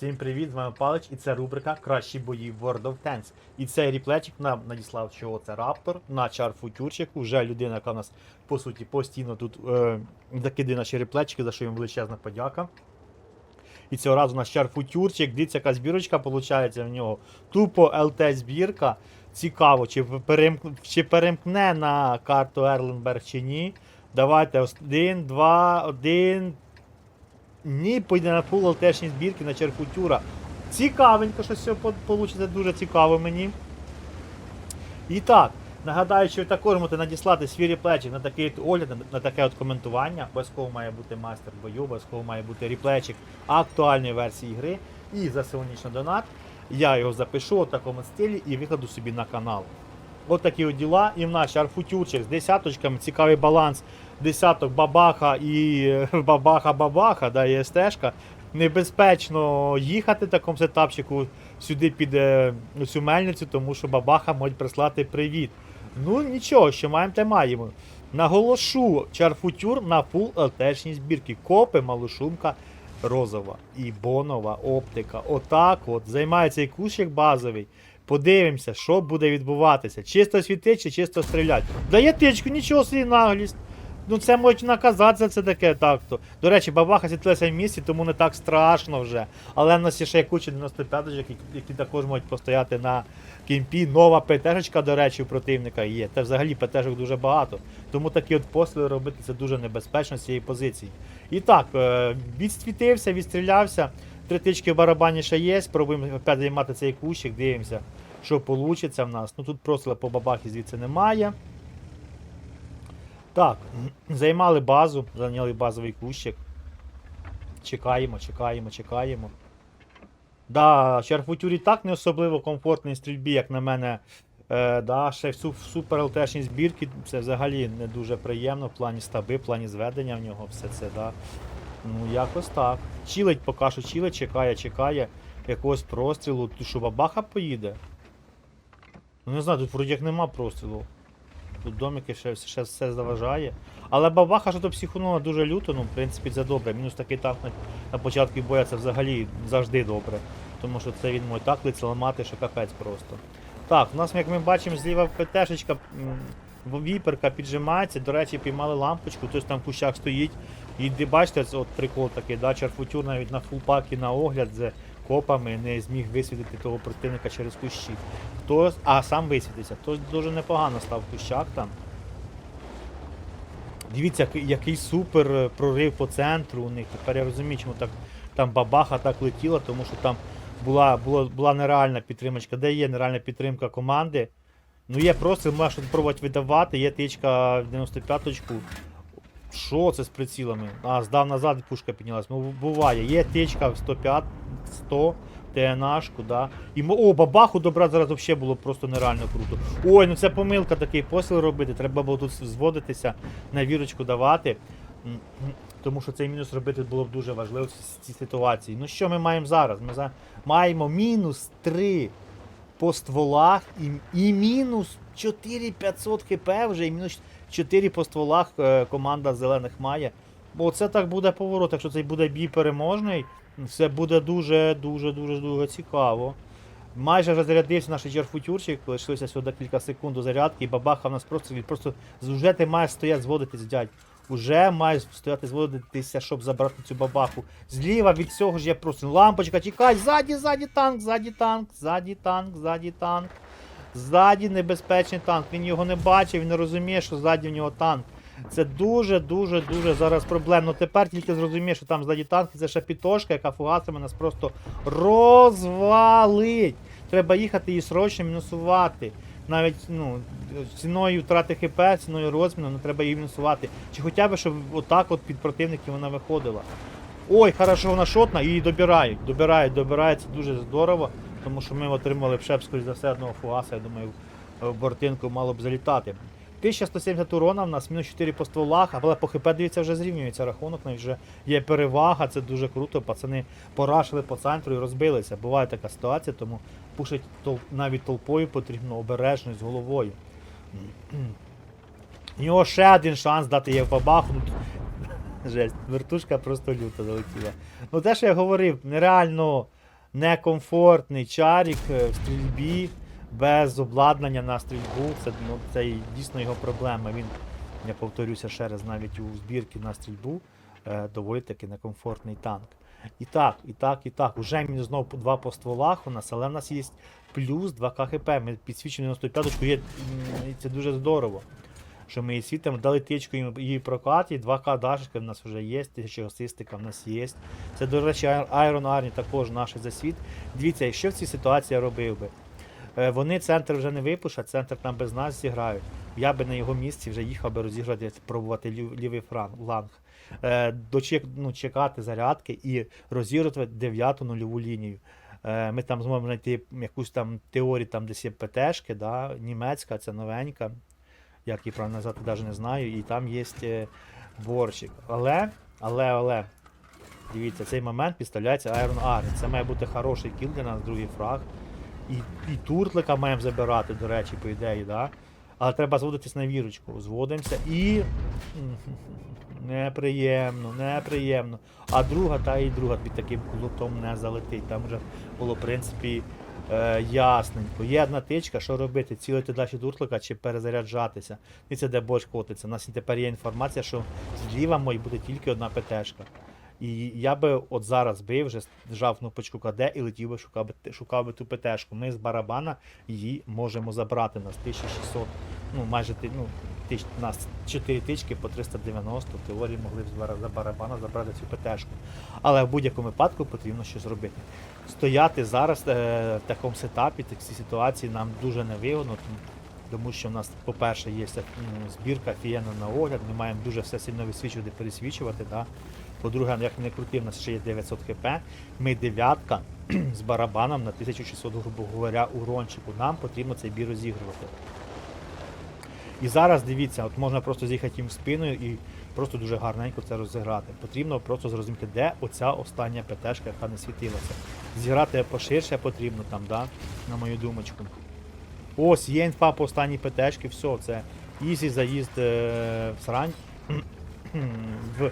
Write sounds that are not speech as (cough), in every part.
Всім привіт, з вами Палич, і це рубрика Кращі бої в World of Tanks. І цей ріплечик нам надіслав, що це Раптор на чарфутюрчику. Вже людина, яка у нас по суті постійно тут е, наші ріплечики, за що їм величезна подяка. І цього разу у нас чарфутюрчик, дивіться, яка збірочка виходить в нього. Тупо ЛТ збірка. Цікаво, чи, перемкне, чи перемкне на карту Ерленберг чи ні. Давайте один, два, один. Ні, поїде на пул ЛТшні збірки на черфутюра. Цікавенько, що все вийде, дуже цікаво мені. І так, нагадаю, що ви також можете надіслати свій реплечик на такий огляд, на- таке от коментування. Обов'язково має бути майстер бою, обов'язково має бути реплечик актуальної версії гри. І за сьогоднішній донат я його запишу у такому стилі і викладу собі на канал. От такі от діла. І в нас арфутюрчик з десяточками, цікавий баланс. Десяток бабаха і е, (laughs) бабаха-бабаха, да, і СТшка. Небезпечно їхати такому сетапчику сюди під е, цю мельницю, тому що бабаха може прислати привіт. Ну нічого, що маємо, те маємо. Наголошу, чарфутюр на фул ЛТшні збірки. Копи, малошумка, розова і бонова оптика. Отак от займає цей кущик базовий. Подивимося, що буде відбуватися. Чисто світить чи чисто стрілять. Дає тичку, нічого собі наглість. Ну це можуть наказати за це таке так-то. До речі, бабаха світилася в місті, тому не так страшно вже. Але в нас є ще куча 95 які, які також можуть постояти на кімпі. Нова ПТшечка, до речі, у противника є. Та взагалі ПТшок дуже багато. Тому такі от постріли робити це дуже небезпечно з цієї позиції. І так, е, відсвітився, відстрілявся. Три тички в барабані ще є. Спробуємо опять займати цей кущик, дивимося, що вийде в нас. Ну тут просто по бабахі звідси немає. Так, займали базу, зайняли базовий кущик. Чекаємо, чекаємо, чекаємо. Да, Чарфутюр так не особливо комфортний стрільбі, як на мене. Е, да, ще в супер ЛТшній збірки це взагалі не дуже приємно в плані стаби, в плані зведення в нього все це, да. Ну, якось так. Чилить поки що чилить, чекає, чекає якогось прострілу. Що бабаха поїде? Ну не знаю, тут вроді як нема прострілу. Тут домики ще, ще все заважає. Але бабаха що то психонула дуже люто, ну, в принципі, це добре. Мінус такий танк на, на початку боя це взагалі завжди добре. Тому що це він може так лице ламати, що капець просто. Так, у нас, як ми бачимо, зліва ПТшечка, віперка піджимається. До речі, піймали лампочку, хтось там в кущах стоїть. І бачите, це от прикол такий, да, чарфутюр навіть на фулпакі на огляд з копами не зміг висвітити того противника через кущі. Хто, а сам висвітився. Хтось дуже непогано став в кущах там. Дивіться, який, супер е, прорив по центру у них. Тепер я розумію, чому так там бабаха так летіла, тому що там була, була, була нереальна підтримочка. Де є нереальна підтримка команди? Ну є просто, можеш тут пробувати видавати, є тичка в 95-ку. Що це з прицілами? А, здав назад пушка піднялась. Ну, буває. Є тичка в 105, 100, ТНАшку, да. І, о, бабаху добрати зараз взагалі було просто нереально круто. Ой, ну це помилка такий посіл робити. Треба було тут зводитися, на вірочку давати. Тому що цей мінус робити було б дуже важливо в цій ситуації. Ну що ми маємо зараз? Ми за... маємо мінус 3 по стволах і, і мінус 4500 хп вже, і мінус 4 по стволах е, команда зелених має. Бо це так буде поворот, якщо цей буде бій переможний, все буде дуже, дуже, дуже, цікаво. Майже вже зарядився наш джерфутюрчик, лишилося всього декілька секунд до зарядки, і бабаха в нас просто, просто вже ти маєш стояти зводитись, дядь. Уже маєш стояти зводитися, щоб забрати цю бабаху. Зліва від цього ж є просто лампочка, чекай, ззаді, ззаді танк, ззаді танк, ззаді танк, ззаді танк. Ззаді небезпечний танк. Він його не бачив, він не розуміє, що ззаді в нього танк. Це дуже, дуже, дуже зараз проблемно. Тепер тільки зрозуміє, що там ззаді танк, і це ще пітошка, яка фугасами нас просто розвалить. Треба їхати і срочно мінусувати. Навіть ну, ціною втрати ХП, ціною розміну, ну треба її мінусувати. Чи хоча б, щоб отак от під противників вона виходила. Ой, хорошо, вона шотна, її добирають. Добирають, добирають, це дуже здорово, тому що ми отримали б за все, одного фугаса, я думаю, в бортинку мало б залітати. 1170 урона в нас, мінус 4 по стволах, але по ХП, дивіться, вже зрівнюється рахунок, навіть вже є перевага, це дуже круто. Пацани порашили по центру і розбилися. Буває така ситуація, тому пушить навіть толпою потрібно обережно з головою. У нього ще один шанс дати є бабаху. Ну, (laughs) Жесть, вертушка просто люто залетіла. Ну те, що я говорив, нереально некомфортний чарік е, в стрільбі без обладнання на стрільбу. Це, ну, це дійсно його проблема. Він, я повторюся ще раз, навіть у збірці на стрільбу е, доволі таки некомфортний танк. І так, і так, і так. Уже мінус знову два по стволах у нас, але в нас є плюс 2 КХП. Ми підсвічуємо 95-ку, є, і це дуже здорово. Що ми її світимо, дали тичку її прокат, і 2К дашечка в нас вже є, 1000 асистика в нас є. Це, до речі, Iron Army також наш засвіт. Дивіться, якщо в цій ситуації я робив би. Е, Вони центр вже не випушать, центр там без нас зіграють. Я би на його місці вже їхав би розіграти, пробувати лів- лівий франк, ланг. Е, дочек, ну, чекати зарядки і розігрувати дев'яту нульову лінію. Е, ми там зможемо знайти якусь там теорію, там десь є ПТшки, да, німецька, це новенька. Як її правильно назвати, навіть не знаю. І там є борщик. Але, але, але, дивіться, цей момент підставляється Iron Army. Це має бути хороший кіл для нас, другий фраг. І, і туртлика маємо забирати, до речі, по ідеї, да? Але треба зводитись на вірочку. Зводимося і. (laughs) Неприємно, неприємно. А друга, та і друга під таким кулотом не залетить. Там вже було, в принципі, е, ясненько. Є одна тичка, що робити? Цілити далі туртлика чи перезаряджатися. І де борщ котиться. У нас тепер є інформація, що зліва може бути тільки одна ПТшка. І я би от зараз би вже зжав кнопочку КД і летів би шукав би, шукав би ту ПТшку. Ми з барабана її можемо забрати. Нас 1600, ну майже ну, тисяч, нас 4 тички по 390, в теорії могли б за барабана забрати цю ПТшку. Але в будь-якому випадку потрібно щось робити. Стояти зараз е, в такому сетапі, в такій ситуації нам дуже невигодно, тому що в нас, по-перше, є збірка фієна на огляд, ми маємо дуже все сильно висвічувати, пересвічувати. Да? По-друге, як не крути, у нас ще є 900 хп. Ми дев'ятка (clears throat) з барабаном на 1600, грубо говоря, урончику. Нам потрібно цей бій розігрувати. І зараз дивіться, от можна просто з'їхати їм в спину і просто дуже гарненько це розіграти. Потрібно просто зрозуміти, де оця остання ПТшка, яка не світилася. Зіграти поширше потрібно там, да? на мою думочку. Ось, є інфа по останній ПТшки, все, це ізі заїзд е, в срань (clears throat) в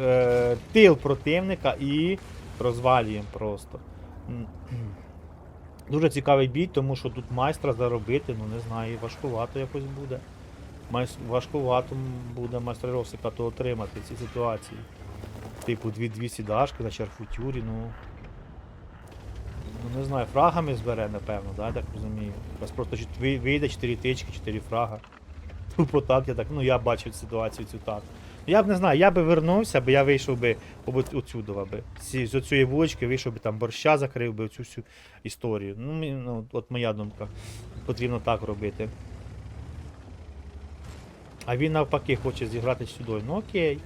е, тил противника і розвалюємо просто. Дуже цікавий бій, тому що тут майстра заробити, ну не знаю, важкувато якось буде. Майс... Важкувато буде майстра Росика то отримати в цій ситуації. Типу 200 дашки на чарфутюрі, ну. Ну не знаю, фрагами збере, напевно, да, я так розумію. Вас просто вийде 4 тички, 4 фрага. Тупо так, я так, ну я бачу ситуацію цю так. Я б не знаю, я би вернувся, бо я вийшов би от отсюди би. З оцієї вулички вийшов би там борща, закрив би оцю всю історію. Ну, ну, от моя думка. Потрібно так робити. А він навпаки хоче зіграти сюди. Ну окей.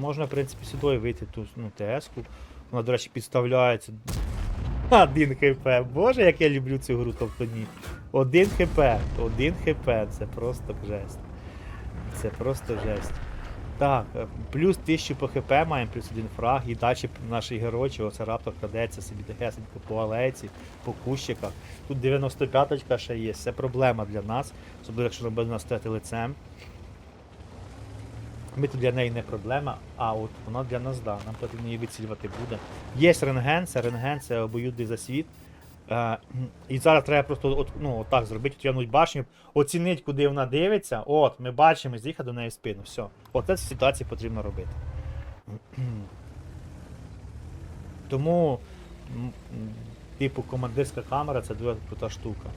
Можна, в принципі, сюди вийти ту ну, ТС-ку. Вона, до речі, підставляється. Один хп. Боже, як я люблю цю гру, тобто ні. Один хп. Один хп. Це просто жесть. Це просто жесть. Так, е, плюс 1000 по хп маємо, плюс один фраг, і далі наш геройчик, оце раптор крадеться собі тихесенько по алейці, по кущиках. Тут 95-ка ще є, це проблема для нас, особливо якщо ми будемо стояти лицем. Ми тут для неї не проблема, а от вона для нас да, нам потрібно її вицілювати буде. Є рентген, це рентген, це обоюдний засвіт. Е, і зараз треба просто от, ну, отак зробити, тягнуть башню, оцінити, куди вона дивиться. От, ми бачимо, з'їхати до неї в спину. Все. Оце в ситуації потрібно робити. Тому, типу, командирська камера це дуже крута штука.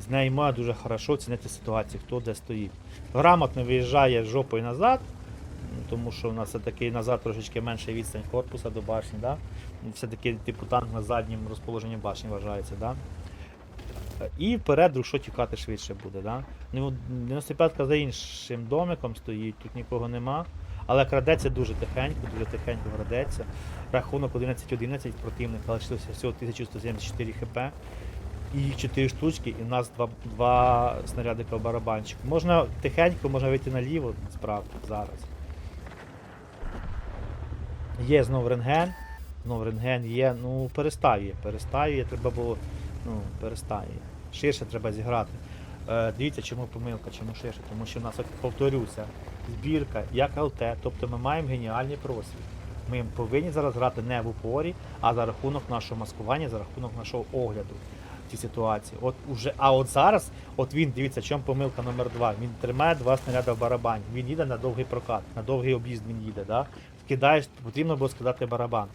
З нею можна дуже хорошо оцінити ситуацію, хто де стоїть. Грамотно виїжджає жопою назад, тому що у нас все-таки назад трошечки менше відстань корпуса до башні, да? Все-таки типу танк на задньому розположенні башні вважається, да? І вперед, що тікати швидше буде, да? Ну, 95-ка за іншим домиком стоїть, тут нікого нема. Але крадеться дуже тихенько, дуже тихенько крадеться. Рахунок 11-11 противника, лишилося всього 1174 хп. І 4 штучки, і в нас два, два снарядика в барабанчику. Можна тихенько, можна вийти наліво, справді, зараз. Є знов рентген. Знов рентген є, ну перестаює, перестаює, треба було, ну, перестаює. Ширше треба зіграти. Е, дивіться, чому помилка, чому ширше, тому що в нас, повторюся, збірка як ЛТ, тобто ми маємо геніальний просвіт. Ми повинні зараз грати не в упорі, а за рахунок нашого маскування, за рахунок нашого огляду цій ситуації. От уже, а от зараз, от він, дивіться, чому помилка номер два. Він тримає два снаряди в барабані. Він їде на довгий прокат, на довгий об'їзд він їде. Да? Кидаєш, потрібно було скидати барабан.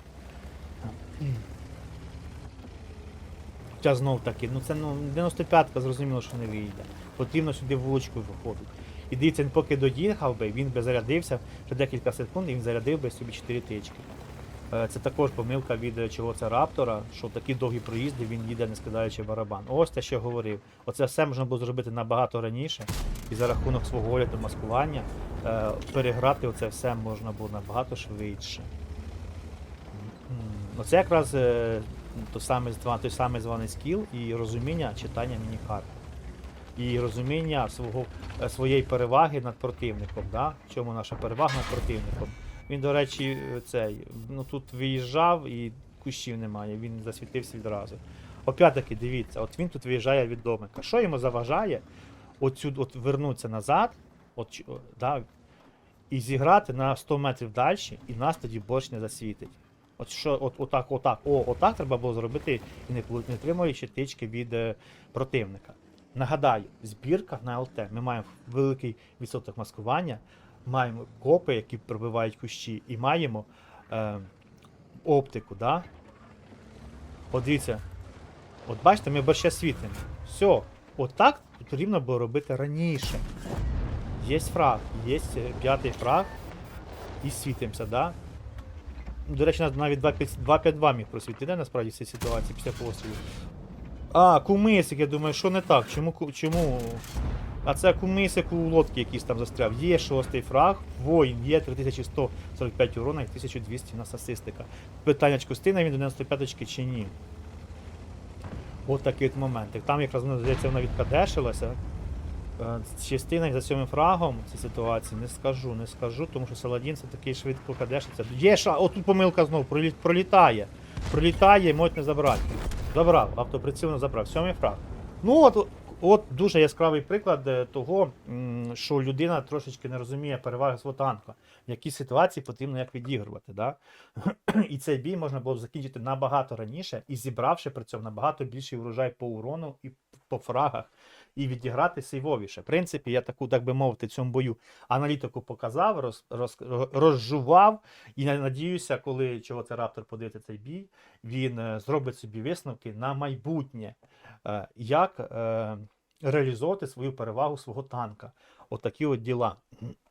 Хоча знов таки, ну це ну 95-ка зрозуміло, що не вийде. Потрібно сюди вуличкою виходить. І дивіться, він поки доїхав би, він би зарядився, ще декілька секунд і він зарядив би собі 4 тички. Е, Це також помилка від е, чого це раптора, що такі довгі проїзди він їде, не скидаючи барабан. Ось те, що говорив. Оце все можна було зробити набагато раніше, і за рахунок свого огляду маскування е, переграти оце все можна було набагато швидше. Оце якраз е, той самий, той самий званий скіл і розуміння читання мінікарт. І розуміння свого, е, своєї переваги над противником. Да? Чому наша перевага над противником? Він, до речі, цей, ну тут виїжджав і кущів немає, він засвітився відразу. Опять-таки, дивіться, от він тут виїжджає від домика. Що йому заважає оцю, от вернутися назад, от, да, і зіграти на 100 метрів далі, і нас тоді борщ не засвітить. От що, от, отак, отак, о, отак треба було зробити і не, отримуючи тички від е, противника. Нагадаю, збірка на ЛТ. Ми маємо великий відсоток маскування, маємо копи, які пробивають кущі, і маємо е, оптику, да? От дивіться, от бачите, ми борща світимо. Все, отак потрібно було робити раніше. Є фраг, є п'ятий фраг, і світимося, да? До речі, навіть 2-5-2 міг просвітити, насправді, в цій ситуації після пострілу. А, кумисик, я думаю, що не так? Чому? чому? А це кумисик у лодці якийсь там застряв. Є шостий фраг, воїн, є 3145 урона і 1200 у нас асистика. Питаннячко стине він до 95 чи ні. От такий от момент. Там якраз здається, вона відкадешилася. Е, Частина за сьомим фрагом в ситуації не скажу, не скажу, тому що Саладін це такий швидко кадешиться. Є ша, о, тут помилка знову пролі- пролітає. Пролітає, можуть не забрати. Забрав, автоприціл не забрав. Сьомий фраг. Ну от, от дуже яскравий приклад е, того, що людина трошечки не розуміє переваги свого танка, в якій ситуації потрібно як відігрувати. Да? (clears throat) І цей бій можна було б закінчити набагато раніше і зібравши при цьому набагато більший урожай по урону і по фрагах, і відіграти сейвовіше. В принципі, я таку, так би мовити, цьому бою аналітику показав, роз, роз, розжував. І надіюся, коли чого це раптор подивиться цей бій, він е, зробить собі висновки на майбутнє, е, як е, реалізовувати свою перевагу свого танка. Отакі от діла.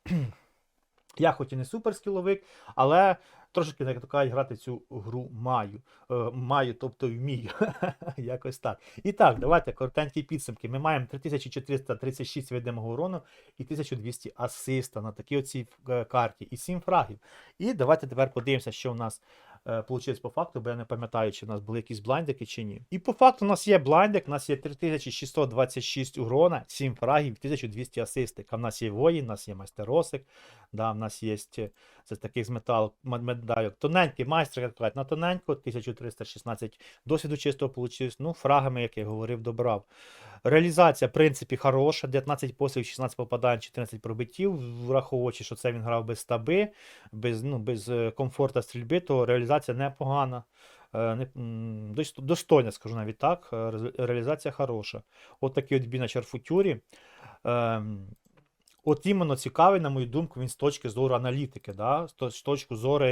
(clears throat) Я хоч і не суперскіловик, але трошки, як то кажуть, грати цю гру маю. Е, маю, тобто вмію. (laughs) Якось так. І так, давайте коротенькі підсумки. Ми маємо 3436 видимого урону і 1200 асиста на такій оцій е, карті, і 7 фрагів. І давайте тепер подивимося, що в нас е, вийшло по факту, бо я не пам'ятаю, чи в нас були якісь блайндики чи ні. І по факту у нас є блайндик, у нас є 3626 урона, 7 фрагів, 1200 асистика. У нас є воїн, у нас є майстеросик, да, у нас є це таких з метал медальок. Тоненький майстер, як кажуть, на тоненько, 1316 досвіду чистого получив. Ну, фрагами, як я говорив, добрав. Реалізація, в принципі, хороша. 19 посилів, 16 попадань, 14 пробиттів. Враховуючи, що це він грав без стаби, без, ну, без е, комфорта стрільби, то реалізація непогана. Е, не- Достойна, скажу навіть так. е, Реалізація хороша. От такий от бій на Чарфутюрі. Ем, От іменно цікавий, на мою думку, він з точки зору аналітики, да? з точки зору,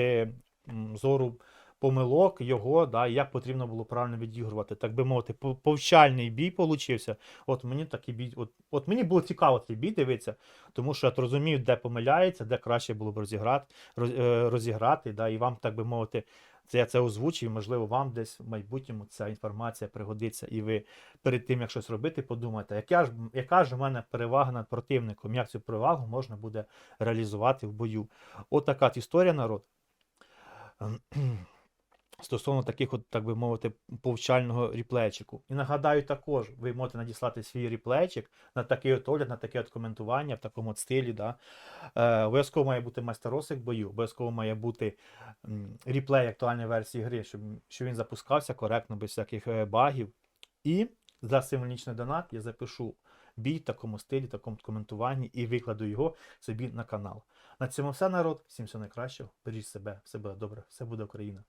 зору помилок його, да? як потрібно було правильно відігрувати. Так би мовити, пов- повчальний бій получився. От мені такий бій, от, от мені було цікаво цей бій дивитися, тому що я от розумію, де помиляється, де краще було б розіграти, роз, е, розіграти да? і вам, так би мовити, це я це озвучив, можливо, вам десь в майбутньому ця інформація пригодиться, і ви перед тим, як щось робити, подумайте, яка ж, яка ж у мене перевага над противником, як цю перевагу можна буде реалізувати в бою. От така історія, народ. Стосовно таких, от, так би мовити, повчального ріплейчику. І нагадаю також, ви можете надіслати свій ріплейчик на такий от огляд, на таке от коментування в такому от стилі. Да? Е, обов'язково має бути майстеросик бою, обов'язково має бути ріплей актуальної версії гри, щоб, щоб він запускався коректно, без всяких е, багів. І за символічний донат я запишу бій в такому стилі, такому коментуванні і викладу його собі на канал. На цьому все, народ. Всім всього найкращого. Бережіть себе, все буде добре, все буде Україна.